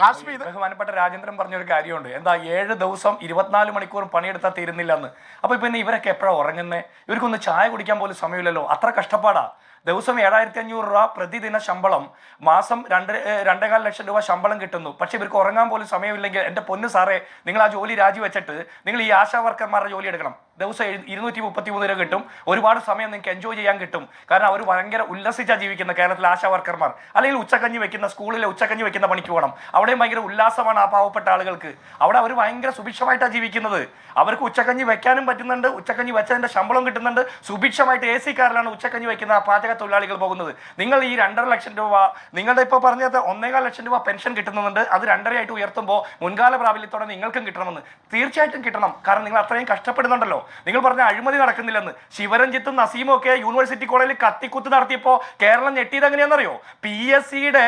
ബഹുമാനപ്പെട്ട രാജേന്ദ്രൻ പറഞ്ഞൊരു കാര്യമുണ്ട്. എന്താ ഏഴ് ദിവസം ഇരുപത്തിനാല് മണിക്കൂറും പണിയെടുത്താൽ തീരുന്നില്ല എന്ന് അപ്പൊ പിന്നെ ഇവരൊക്കെ എപ്പോഴാണ് ഉറങ്ങുന്നത് ഇവർക്കൊന്ന് ചായ കുടിക്കാൻ പോലും സമയമില്ലല്ലോ. അത്ര കഷ്ടപ്പാടാ. ദിവസം ഏഴായിരത്തി അഞ്ഞൂറ് രൂപ പ്രതിദിന ശമ്പളം. മാസം രണ്ട് രണ്ടേകാൽ ലക്ഷം രൂപ ശമ്പളം കിട്ടുന്നു. പക്ഷെ ഇവർക്ക് ഉറങ്ങാൻ പോലും സമയമില്ലെങ്കിൽ എന്റെ പൊന്ന് സാറേ നിങ്ങൾ ആ ജോലി രാജിവെച്ചിട്ട് നിങ്ങൾ ഈ ആശാ വർക്കർമാരുടെ ജോലി എടുക്കണം. ദിവസം ഇരുന്നൂറ്റി മുപ്പത്തി മൂന്ന് രൂപ കിട്ടും. ഒരുപാട് സമയം നിങ്ങൾക്ക് എൻജോയ് ചെയ്യാൻ കിട്ടും. കാരണം അവർ ഭയങ്കര ഉല്ലസിച്ചാണ് ജീവിക്കുന്ന കേരളത്തിലെ ആശാ വർക്കർമാർ അല്ലെങ്കിൽ ഉച്ചക്കഞ്ഞി വെക്കുന്ന സ്കൂളിലെ ഉച്ചക്കഞ്ഞി വെക്കുന്ന പണിക്ക് പോകണം. അവിടെയും ഭയങ്കര ഉല്ലാസമാണ് ആ പാവപ്പെട്ട ആളുകൾക്ക്. അവിടെ അവർ ഭയങ്കര സുഭിക്ഷമായിട്ടാണ് ജീവിക്കുന്നത്. അവർക്ക് ഉച്ചക്കഞ്ഞി വെക്കാനും പറ്റുന്നുണ്ട്. ഉച്ചക്കഞ്ഞി വെച്ചതിന്റെ ശമ്പളം കിട്ടുന്നുണ്ട്. സുഭിക്ഷമായിട്ട് എ സി കാറിലാണ് ഉച്ചക്കഞ്ഞി വെക്കുന്ന ആ പാചക തൊഴിലാളികൾ പോകുന്നത്. നിങ്ങൾ ഈ രണ്ടര ലക്ഷം രൂപ നിങ്ങളുടെ ഇപ്പോൾ പറഞ്ഞത് ഒന്നേകാൽ ലക്ഷം രൂപ പെൻഷൻ കിട്ടുന്നുണ്ട്. അത് രണ്ടരയായിട്ട് ഉയർത്തുമ്പോൾ മുൻകാല പ്രാബല്യത്തോടെ നിങ്ങൾക്കും കിട്ടണമെന്ന്. തീർച്ചയായിട്ടും കിട്ടണം. കാരണം നിങ്ങൾ അത്രയും കഷ്ടപ്പെടുന്നുണ്ടല്ലോ. നിങ്ങൾ പറഞ്ഞ അഴിമതി നടക്കുന്നില്ലെന്ന്. ശിവരഞ്ജിത്തും നസീമും ഒക്കെ യൂണിവേഴ്സിറ്റി കോളേജിൽ കത്തിക്കുത്ത് നടത്തിയപ്പോൾ കേരളം ഞെട്ടിയത് എങ്ങനെയാണെന്നറിയോ? പി എസ് സിയുടെ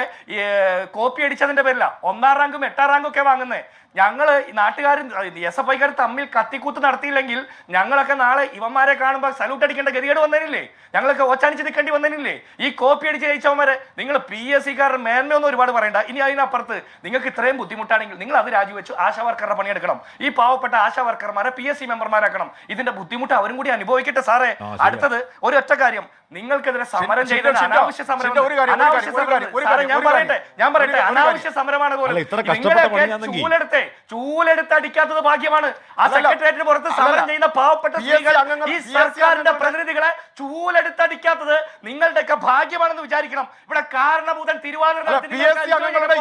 കോപ്പി അടിച്ചതിന്റെ പേരില്ല ഒന്നാം റാങ്കും എട്ടാം റാങ്കും ഒക്കെ വാങ്ങുന്നത് ഞങ്ങൾ നാട്ടുകാരും എസ് എഫ് ഐക്കാർ തമ്മിൽ കത്തിക്കൂത്ത് നടത്തിയില്ലെങ്കിൽ ഞങ്ങളൊക്കെ നാളെ ഇവന്മാരെ കാണുമ്പോൾ സല്യൂട്ട് അടിക്കേണ്ട ഗതികേട് വന്നതിനില്ലേ ഞങ്ങളൊക്കെ ഓച്ചാനിച്ച് നിൽക്കേണ്ടി വന്നതിനില്ലേ ഈ കോപ്പി അടിച്ച് ജയിച്ചവന്മാരെ നിങ്ങൾ പി എസ് സിക്കാരുടെ മേന്മയൊന്നും ഒരുപാട് പറയണ്ട. ഇനി അതിനപ്പുറത്ത് നിങ്ങൾക്ക് ഇത്രയും ബുദ്ധിമുട്ടാണെങ്കിൽ നിങ്ങൾ അത് രാജിവെച്ചു ആശാ വർക്കറുടെ പണിയെടുക്കണം. ഈ പാവപ്പെട്ട ആശാ വർക്കർമാരെ പി എസ് സി മെമ്പർമാരാക്കണം. ഇതിന്റെ ബുദ്ധിമുട്ട് അവരും കൂടി അനുഭവിക്കട്ടെ സാറേ. അടുത്തത് ഒരു ഒറ്റ കാര്യം. നിങ്ങൾക്കെതിരെ സമരം ചെയ്ത അനാവശ്യ സമരം അനാവശ്യ സമരം ഞാൻ പറയട്ടെ ഞാൻ പറയട്ടെ അനാവശ്യ സമരമാണ് പോലെ. അല്ല, ഇത്ര പണിയാണെങ്കിൽ. ചൂലെടുത്തേ അടിക്കാത്തത് ഭാഗ്യമാണ്. ആ. സെക്രട്ടേറിയറ്റിന് പുറത്ത് സമരം ചെയ്യുന്ന പാവപ്പെട്ട സ്ത്രീകൾ ഈ സർക്കാരിന്റെ സർക്കാരിന്റെ ചൂലെടുത്ത് പ്രതിനിധികളെ ചൂലെടുത്തടിക്കാത്തത് നിങ്ങളുടെയൊക്കെ ഭാഗ്യമാണെന്ന് വിചാരിക്കണം. ഇവിടെ കാരണഭൂതൻ തിരുവാതിര നടത്തിയപ്പോൾ നിങ്ങളുടെ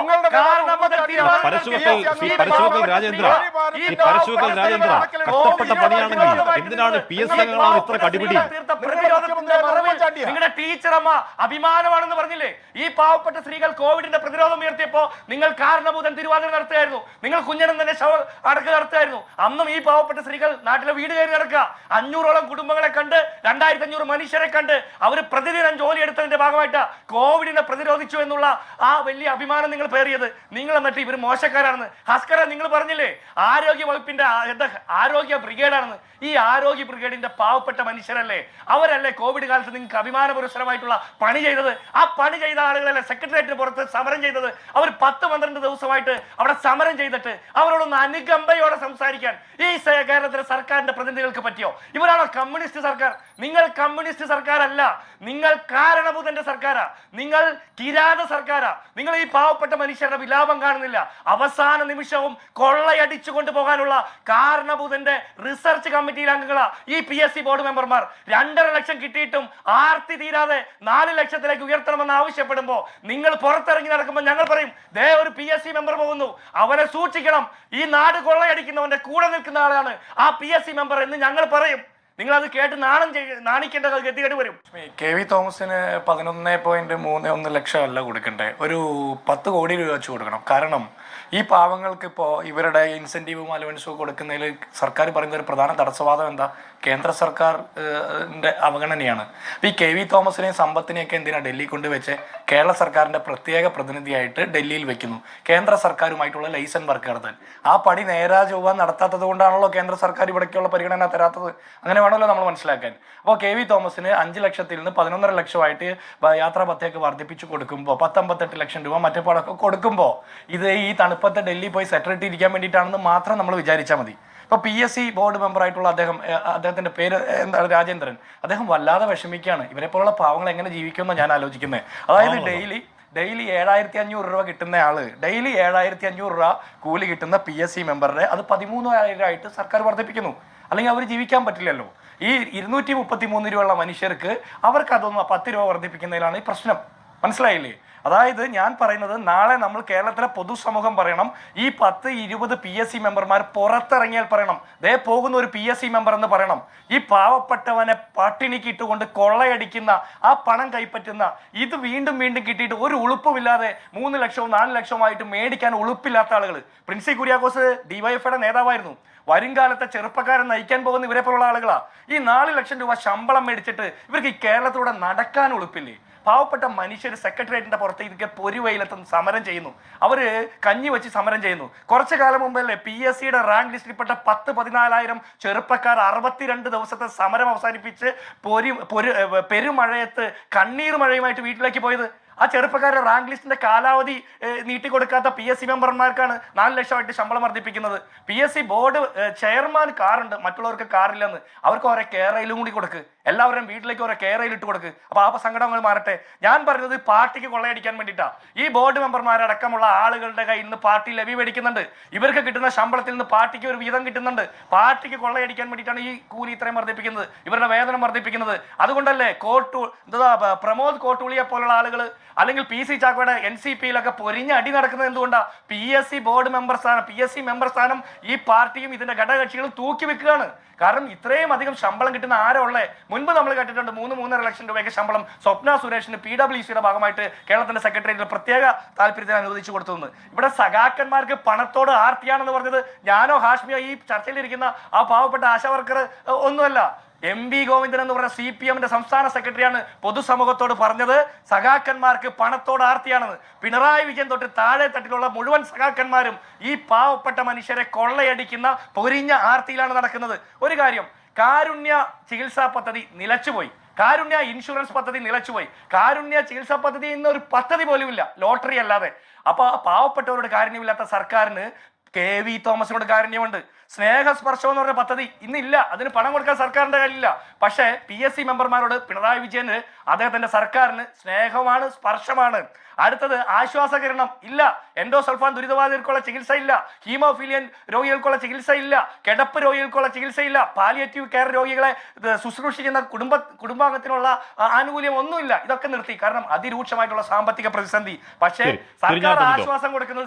നിങ്ങളുടെ രാജേന്ദ്ര രാജേന്ദ്ര കഷ്ടപ്പെട്ട പണിയാണെങ്കിൽ എന്തിനാണ് പി എസ് ഇത്ര കടിപിടി? നിങ്ങളുടെ ടീച്ചറമ്മ അഭിമാനമാണെന്ന് പറഞ്ഞില്ലേ? ഈ പാവപ്പെട്ട സ്ത്രീകൾ കോവിഡിന്റെ പ്രതിരോധം ഉയർത്തിയപ്പോ നിങ്ങൾ കാരണഭൂതൻ തിരുവാതിര നടത്തുകയായിരുന്നു. നിങ്ങൾ കുഞ്ഞനും തന്നെ ശവ അടക്ക് നടത്തുകയായിരുന്നു. അന്നും ഈ പാവപ്പെട്ട സ്ത്രീകൾ നാട്ടിലെ വീട് കയറി നടക്കുക. അഞ്ഞൂറോളം കുടുംബങ്ങളെ കണ്ട് രണ്ടായിരത്തി അഞ്ഞൂറ് മനുഷ്യരെ കണ്ട് അവർ പ്രതിദിനം ജോലി എടുത്തതിന്റെ ഭാഗമായിട്ട് കോവിഡിനെ പ്രതിരോധിച്ചു എന്നുള്ള ആ വലിയ അഭിമാനം നിങ്ങൾ പേറിയത്. നിങ്ങൾ എന്നിട്ട് ഇവർ മോശക്കാരാണെന്ന്. ഹസ്കര നിങ്ങൾ പറഞ്ഞില്ലേ? ആരോഗ്യ വകുപ്പിന്റെ ആരോഗ്യ എന്താ ആരോഗ്യ ബ്രിഗേഡാണെന്ന്. ഈ ആരോഗ്യ ബ്രിഗേഡിന്റെ പാവപ്പെട്ട മനുഷ്യരല്ലേ? അവരല്ലേ കോവിഡ് കാലത്ത് നിങ്ങൾക്ക് അഭിമാന പുരസ്സരമായിട്ടുള്ള പണി ചെയ്തത്? ആ പണി ചെയ്ത ആളുകളല്ലേ സെക്രട്ടേറിയറ്റിന് പുറത്ത് സമരം ചെയ്തത്? അവർ പത്ത് പന്ത്രണ്ട് ദിവസമായിട്ട് അവിടെ സമരം ചെയ്തിട്ട് അവരോടൊന്ന് അനുകമ്പയോടെ സംസാരിക്കാൻ ഈ കേരളത്തിലെ സർക്കാരിന്റെ പ്രതിനിധികൾക്ക് പറ്റിയോ? ഇവരാണോ കമ്മ്യൂണിസ്റ്റ് സർക്കാർ? നിങ്ങൾ കമ്മ്യൂണിസ്റ്റ് സർക്കാരല്ല. നിങ്ങൾ കാരണഭൂതന്റെ സർക്കാരാ. നിങ്ങൾ കിരാത സർക്കാരാ. നിങ്ങൾ ഈ പാവപ്പെട്ട മനുഷ്യരുടെ വിലാപം കാണുന്നില്ല. അവസാന നിമിഷവും കൊള്ളയടിച്ചു കൊണ്ടുപോകാനുള്ള കാരണഭൂതന്റെ റിസർച്ച് കമ്മിറ്റിയിലെ അംഗങ്ങളാ ഈ പി എസ് സി ബോർഡ് മെമ്പർമാർ രണ്ടര ലക്ഷം കിട്ടിയിട്ടും ആർത്തി തീരാതെ നാല് ലക്ഷത്തിലേക്ക് ഉയർത്തണമെന്ന് ആവശ്യപ്പെടുമ്പോൾ നിങ്ങൾ പുറത്തിറങ്ങി നടക്കുമ്പോൾ ഞങ്ങൾ പറയും ദേ ഒരു പി എസ് സി മെമ്പർ പോകുന്നു. അവനെ സൂക്ഷിക്കണം. ഈ നാട് കൊള്ളയടിക്കുന്നവന്റെ കൂടെ നിൽക്കുന്ന ആളാണ് ആ പി എസ് സി മെമ്പർ എന്ന് ഞങ്ങൾ പറയും. നിങ്ങൾ അത് കേട്ട് നാണം നാണിക്കേണ്ട ഗതികേട് വരും. കെ വി തോമസിന് പതിനൊന്ന് പോയിന്റ് മൂന്ന് ഒന്ന് ലക്ഷം അല്ല കൊടുക്കണ്ടേ? ഒരു പത്ത് കോടി രൂപ വെച്ച് കൊടുക്കണം. കാരണം ഈ പാവങ്ങൾക്ക് ഇപ്പോൾ ഇവരുടെ ഇൻസെന്റീവും അലവൻസും കൊടുക്കുന്നതിൽ സർക്കാർ പറയുന്ന ഒരു പ്രധാന തടസ്സവാദം എന്താ? കേന്ദ്ര സർക്കാരിന്റെ അവഗണനയാണ്. ഈ കെ വി തോമസിനെയും സമ്പത്തിനെയൊക്കെ എന്തിനാണ് ഡൽഹി കൊണ്ടുവച്ച്? കേരള സർക്കാരിന്റെ പ്രത്യേക പ്രതിനിധിയായിട്ട് ഡൽഹിയിൽ വെക്കുന്നു. കേന്ദ്ര സർക്കാരുമായിട്ടുള്ള ലൈസൻ വർക്ക് നടത്താൻ. ആ പണി നേരാ ചൊവ്വ നടത്താത്തത് കൊണ്ടാണല്ലോ കേന്ദ്ര സർക്കാർ ഇവിടേക്കുള്ള പരിഗണന തരാത്തത്. അങ്ങനെ വേണമല്ലോ നമ്മൾ മനസ്സിലാക്കാൻ. അപ്പോൾ കെ വി തോമസിന് അഞ്ച് ലക്ഷത്തിൽ നിന്ന് പതിനൊന്നര ലക്ഷമായിട്ട് യാത്രാ പത്തേക്ക് വർദ്ധിപ്പിച്ചു കൊടുക്കുമ്പോൾ പത്തമ്പത്തെട്ട് ലക്ഷം രൂപ മറ്റേ പാടൊക്കെ കൊടുക്കുമ്പോൾ ഇത് ഈ തണുപ്പത്തെ ഡൽഹി പോയി സെറ്ററിട്ട് ഇരിക്കാൻ വേണ്ടിയിട്ടാണെന്ന് മാത്രം നമ്മൾ വിചാരിച്ചാൽ മതി. ഇപ്പോൾ പി എസ് സി ബോർഡ് മെമ്പറായിട്ടുള്ള അദ്ദേഹം അദ്ദേഹത്തിന്റെ അദ്ദേഹത്തിന്റെ പേര് എന്താണ് രാജേന്ദ്രൻ. അദ്ദേഹം വല്ലാതെ വിഷമിക്കുകയാണ്. ഇവരെ പോലുള്ള പാവങ്ങൾ എങ്ങനെ ജീവിക്കുമെന്ന് ഞാൻ ആലോചിക്കുന്നത് അതായത് ഡെയിലി ഡെയിലി ഏഴായിരത്തി അഞ്ഞൂറ് രൂപ കിട്ടുന്ന ആൾ ഡെയിലി ഏഴായിരത്തി അഞ്ഞൂറ് രൂപ കൂലി കിട്ടുന്ന പി എസ് സി മെമ്പറിനെ അത് പതിമൂന്നായിരം ആയിട്ട് സർക്കാർ വർദ്ധിപ്പിക്കുന്നു. അല്ലെങ്കിൽ അവർ ജീവിക്കാൻ പറ്റില്ലല്ലോ. ഈ ഇരുന്നൂറ്റി മുപ്പത്തി മൂന്ന് രൂപയുള്ള മനുഷ്യർക്ക് അവർക്ക് അതൊന്നും പത്ത് രൂപ വർദ്ധിപ്പിക്കുന്നതിലാണ് ഈ പ്രശ്നം. മനസ്സിലായില്ലേ? അതായത് ഞാൻ പറയുന്നത് നാളെ നമ്മൾ കേരളത്തിലെ പൊതുസമൂഹം പറയണം. ഈ പത്ത് ഇരുപത് പി എസ് സി മെമ്പർമാർ പുറത്തിറങ്ങിയാൽ പറയണം. ദേ പോകുന്ന ഒരു പി എസ് സി മെമ്പർ എന്ന് പറയണം. ഈ പാവപ്പെട്ടവനെ പട്ടിണിക്ക് ഇട്ടുകൊണ്ട് കൊള്ളയടിക്കുന്ന ആ പണം കൈപ്പറ്റുന്ന ഇത് വീണ്ടും വീണ്ടും കിട്ടിയിട്ട് ഒരു ഉളുപ്പുമില്ലാതെ മൂന്ന് ലക്ഷവും നാല് ലക്ഷവും ആയിട്ട് മേടിക്കാൻ ഉളുപ്പില്ലാത്ത ആളുകൾ പ്രിൻസി കുര്യാക്കോസ് ഡിവൈഎഫ്ഐയുടെ നേതാവായിരുന്നു. വരും കാലത്തെ ചെറുപ്പക്കാരൻ നയിക്കാൻ പോകുന്ന ഇവരെ പോലുള്ള ആളുകളാ. ഈ നാല് ലക്ഷം രൂപ ശമ്പളം മേടിച്ചിട്ട് ഇവർക്ക് ഈ കേരളത്തിലൂടെ നടക്കാൻ ഉളുപ്പില്ലേ? പാവപ്പെട്ട മനുഷ്യർ സെക്രട്ടേറിയറ്റിന്റെ പുറത്ത് ഇതൊക്കെ പൊരുവയിലെത്തും സമരം ചെയ്യുന്നു. അവർ കഞ്ഞി വെച്ച് സമരം ചെയ്യുന്നു. കുറച്ച് കാലം മുമ്പല്ലേ പി എസ് സിയുടെ റാങ്ക് ലിസ്റ്റിൽപ്പെട്ട പത്ത് പതിനാലായിരം ചെറുപ്പക്കാർ അറുപത്തിരണ്ട് ദിവസത്തെ സമരം അവസാനിപ്പിച്ച് പൊരി പൊരു പെരുമഴയത്ത് കണ്ണീർ മഴയുമായിട്ട് വീട്ടിലേക്ക് പോയത്? ആ ചെറുപ്പക്കാരെ റാങ്ക് ലിസ്റ്റിന്റെ കാലാവധി നീട്ടി നീട്ടിക്കൊടുക്കാത്ത പി എസ് സി മെമ്പർമാർക്കാണ് നാല് ലക്ഷമായിട്ട് ശമ്പളം വർദ്ധിപ്പിക്കുന്നത്. P S C board chairman കാറുണ്ട് മറ്റുള്ളവർക്ക് കാറില്ലെന്ന് അവർക്ക് ഓരോ കേരയിലും കൂടി കൊടുക്ക്. എല്ലാവരും വീട്ടിലേക്ക് ഓരോ കേരയിൽ ഇട്ട് കൊടുക്ക്. അപ്പൊ ആ സങ്കടങ്ങൾ മാറട്ടെ. ഞാൻ പറഞ്ഞത് പാർട്ടിക്ക് കൊള്ളയടിക്കാൻ വേണ്ടിയിട്ടാ. ഈ ബോർഡ് മെമ്പർമാരടക്കമുള്ള ആളുകളുടെ കയ്യിൽ നിന്ന് പാർട്ടി ലവി മേടിക്കുന്നുണ്ട്. ഇവർക്ക് കിട്ടുന്ന ശമ്പളത്തിൽ നിന്ന് പാർട്ടിക്ക് ഒരു വീതം കിട്ടുന്നുണ്ട്. പാർട്ടിക്ക് കൊള്ളയടിക്കാൻ വേണ്ടിയിട്ടാണ് ഈ കൂലി ഇത്രയും വർദ്ധിപ്പിക്കുന്നത്. ഇവരുടെ വേതനം വർദ്ധിപ്പിക്കുന്നത്. അതുകൊണ്ടല്ലേ കോട്ടു എന്താ പ്രമോദ് കോട്ടൂളിയെ പോലുള്ള ആളുകൾ അല്ലെങ്കിൽ പി സി ചാക്കോയുടെ എൻ സി പിയിലൊക്കെ പൊരിഞ്ഞ അടി നടക്കുന്നത് എന്തുകൊണ്ടാണ് P S C board member സ്ഥാനം പി എസ് സി മെമ്പർ സ്ഥാനം ഈ പാർട്ടിയും ഇതിന്റെ ഘടകകക്ഷികളും തൂക്കി വെക്കുകയാണ്. കാരണം ഇത്രയും അധികം ശമ്പളം കിട്ടുന്ന ആരോ ഉള്ളേ? മുൻപ് നമ്മൾ കേട്ടിട്ടുണ്ട് മൂന്ന് മൂന്നര ലക്ഷം രൂപയ്ക്ക് ശമ്പളം സ്വപ്ന സുരേഷിന് പി ഡബ്ല്യു സിയുടെ ഭാഗമായിട്ട് കേരളത്തിന്റെ സെക്രട്ടേറിയറ്റിൽ പ്രത്യേക താല്പര്യത്തിന് അനുവദിച്ചു കൊടുത്തു ഇവിടെ സഖാക്കന്മാർക്ക് പണത്തോട് ആർത്തിയാണെന്ന് പറഞ്ഞത് ഞാനോ ഹാഷ്മിയോ ഈ ചർച്ചയിലിരിക്കുന്ന ആ പാവപ്പെട്ട ആശാവർക്കർ ഒന്നുമല്ല. എം വി ഗോവിന്ദൻ എന്ന് പറഞ്ഞ സി പി എമ്മിന്റെ സംസ്ഥാന സെക്രട്ടറിയാണ് പൊതുസമൂഹത്തോട് പറഞ്ഞത്. സഖാക്കന്മാർക്ക് പണത്തോട് ആർത്തിയാണെന്ന്. പിണറായി വിജയൻ തൊട്ട് താഴെ തട്ടിലുള്ള മുഴുവൻ സഖാക്കന്മാരും ഈ പാവപ്പെട്ട മനുഷ്യരെ കൊള്ളയടിക്കുന്ന പൊരിഞ്ഞ ആർത്തിയിലാണ് നടക്കുന്നത്. ഒരു കാര്യം കാരുണ്യ ചികിത്സാ പദ്ധതി നിലച്ചുപോയി. കാരുണ്യ ഇൻഷുറൻസ് പദ്ധതി നിലച്ചുപോയി. കാരുണ്യ ചികിത്സാ പദ്ധതി എന്ന ഒരു പദ്ധതി പോലും ഇല്ല ലോട്ടറി അല്ലാതെ. അപ്പൊ ആ പാവപ്പെട്ടവരോട് കാരുണ്യമില്ലാത്ത സർക്കാരിന് കെ വി തോമസിനോട് കാരുണ്യമുണ്ട്. സ്നേഹസ്പർശം എന്ന് പറഞ്ഞ പദ്ധതി ഇന്നില്ല. അതിന് പണം കൊടുക്കാൻ സർക്കാരിന്റെ കയ്യിലില്ല. പക്ഷേ പി എസ് സി മെമ്പർമാരോട് പിണറായി വിജയന് അദ്ദേഹത്തിന്റെ സർക്കാരിന് സ്നേഹമാണ് സ്പർശമാണ്. അടുത്തത് ആശ്വാസകരണം ഇല്ല. എൻഡോസൾഫാൻ ദുരിതബാധിതർക്കുള്ള ചികിത്സ ഇല്ല. ഹീമോഫീലിയൻ രോഗികൾക്കുള്ള ചികിത്സ ഇല്ല. കിടപ്പ് രോഗികൾക്കുള്ള ചികിത്സ ഇല്ല. പാലിയേറ്റീവ് കെയർ രോഗികളെ ശുശ്രൂഷിക്കുന്ന കുടുംബ കുടുംബാംഗത്തിനുള്ള ആനുകൂല്യം ഒന്നുമില്ല. ഇതൊക്കെ നിർത്തി. കാരണം അതിരൂക്ഷമായിട്ടുള്ള സാമ്പത്തിക പ്രതിസന്ധി. പക്ഷേ. സർക്കാർ. ആശ്വാസം കൊടുക്കുന്നത്